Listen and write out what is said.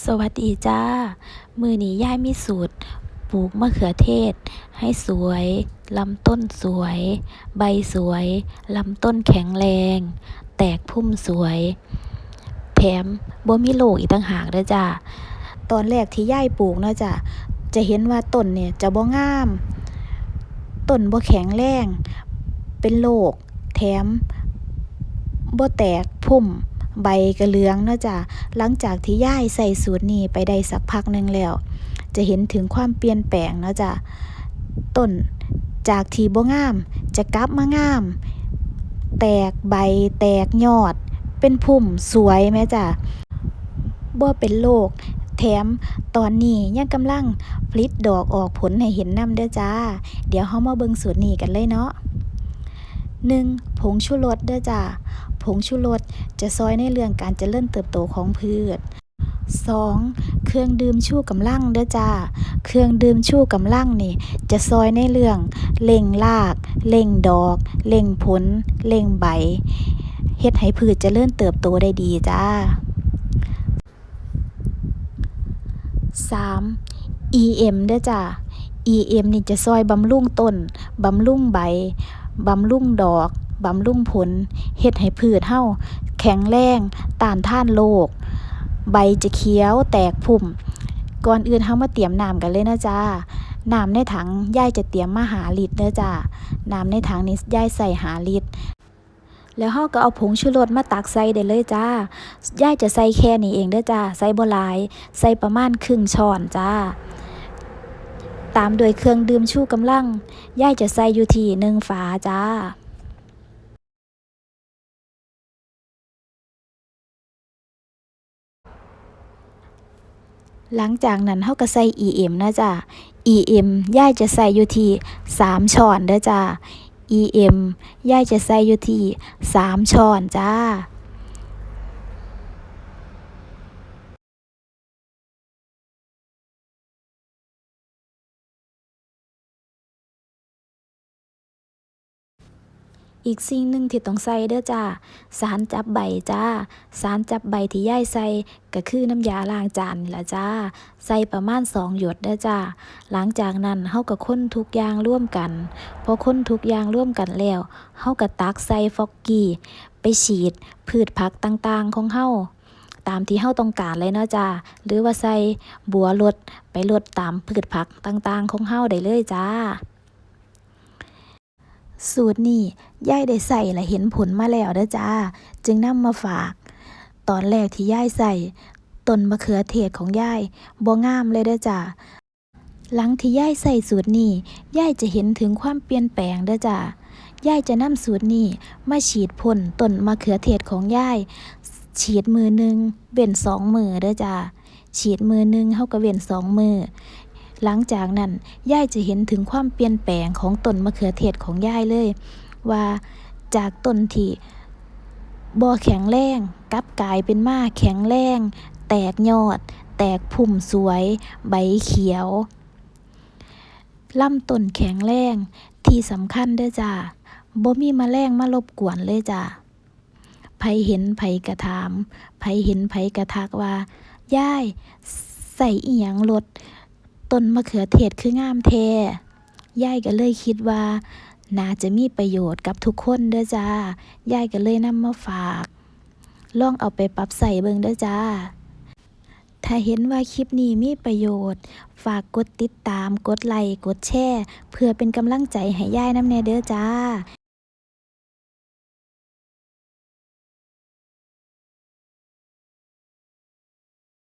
สวัสดีจ้า มือนี้ย่ายมีสูตร ปลูกมะเขือเทศ ให้สวย ลำต้นสวย ใบสวย ลำต้นแข็งแรง แตกพุ่มสวย แถมบ่มีโรคอีกต่างหากด้อจ้า ตอนแรกที่ย่ายปลูกเนาะจ้ะจะเห็นว่าต้นเนี่ยจะบ่งาม ต้นบ่แข็งแรง เป็นโรคแถมบ่แตกพุ่ม ใบก็เหลืองเนาะจ้ะหลังจากที่ย่ายใส่สูตรนี้ไปได้สักพักหนึ่งแล้ว จะเห็นถึงความเปลี่ยนแปลงเนาะจ้ะต้นจากที่บ่งาม จะกลับมางาม แตกใบแตกยอด เป็นพุ่มสวยแม่จ้ะบ่เป็นโรคแถมตอนนี้ยังกำลังผลิตดอกออกผลให้เห็นนำเด้อจ้า เดี๋ยวเฮามาเบิ่งสูตรนี้กันเลยเนาะ 1. ผงชูรสเด้อจ้าผงชูรสจะซอยในเรื่องการเจริญเติบโตของพืช 2. เครื่องดื่มชูกำลังเด้อจ้า เครื่องดื่มชูกำลังนี่ จะซอยในเรื่องเล่งราก เล่งดอก เล่งผล เล่งใบ เฮ็ดให้พืชเจริญเติบโตได้ดีจ้า 3. EM เด้อจ้า EM นี่จะซอยบำรุงต้น บำรุงใบ บำรุงดอก บำรุงผลเฮ็ดให้พืชเฮาแข็งแรงต้านทานโรคใบจะเขียวแตกพุ่ม ก่อนอื่นเฮามาเตรียมน้ำกันเลยนะจ้าน้ำในถังย่ายจะเตรียมมาหาลิตรเด้อจ้าน้ำในถังนี้ย่ายใส่หาลิตรแล้วเฮาก็เอาผงชูรสมาตักใส่ได้เลยจ้าย่ายจะใส่แค่นี้เองเด้อจ้า ใส่บ่หลาย ใส่ประมาณครึ่งช้อนจ้า ตามด้วยเครื่องดื่มชูกำลังย่ายจะใส่อยู่ที่หนึ่งฝาจ้าหลังจากนั้นเฮาก็ใส่ EM นะจ้ะ EM ย่ายจะใส่อยู่ที่3ช้อนเด้อจ้า EM ย่ายจะใส่อยู่ที่3ช้อนจ้า อีกสิ่งหนึ่งที่ต้องใส่เด้อจ้า สารจับใบจ้า สารจับใบที่ย่ายใส่ก็คือน้ำยาล้างจานนี่ล่ะจ้า ใส่ประมาณ2หยดเด้อจ้า หลังจากนั้นเฮาก็คนทุกอย่างร่วมกัน พอคนทุกอย่างร่วมกันแล้วเฮาก็ตักใส่ฟอกกี้ ไปฉีดพืชผักต่างๆของเฮาตามที่เฮาต้องการเลยเนาะจ้า หรือว่าใส่บัวรดไปรดตามพืชผักต่างๆของเฮาได้เลยจ้า สูตรนี้ย่ายได้ใส่และเห็นผลมาแล้วเด้อจ้า จึงนำมาฝาก ตอนแรกที่ย่ายใส่ต้นมะเขือเทศของย่ายบ่งามเลยเด้อจ้าหลังที่ย่ายใส่สูตรนี้ย่ายจะเห็นถึงความเปลี่ยนแปลงเด้อจ้ายายจะนำสูตรนี้มาฉีดพ่นต้นมะเขือเทศของยาย ฉีดมือหนึ่งเว้นสองมือเด้อจ้าฉีดมือหนึ่งเฮาก็เว้นสองมือ หลังจากนั้นย่ายจะเห็นถึงความเปลี่ยนแปลงของต้นมะเขือเทศของย่ายเลย ว่าจากต้นที่บ่แข็งแรงกลับกลายเป็นมาแข็งแรงแตกยอด แตกพุ่มสวย ใบเขียวลำต้นแข็งแรงที่สำคัญเด้อจ้าบ่มีมแมลงมารบกวนเลยจ้าไผเห็นไผกระถามไผเห็นไผกระทักว่าย่ายใส่อีหยังลด ต้นมะเขือเทศคืองามแท้ยายก็เลยคิดว่าน่าจะมีประโยชน์กับทุกคนเด้อจ้ายายก็เลยนำมาฝาก ลองเอาไปปรับใส่เบิ่งเด้อจ้า ถ้าเห็นว่าคลิปนี้มีประโยชน์ ฝากกดติดตาม กดไลค์ กดแชร์ เพื่อเป็นกำลังใจให้ยายน้ำแน่เด้อจ้า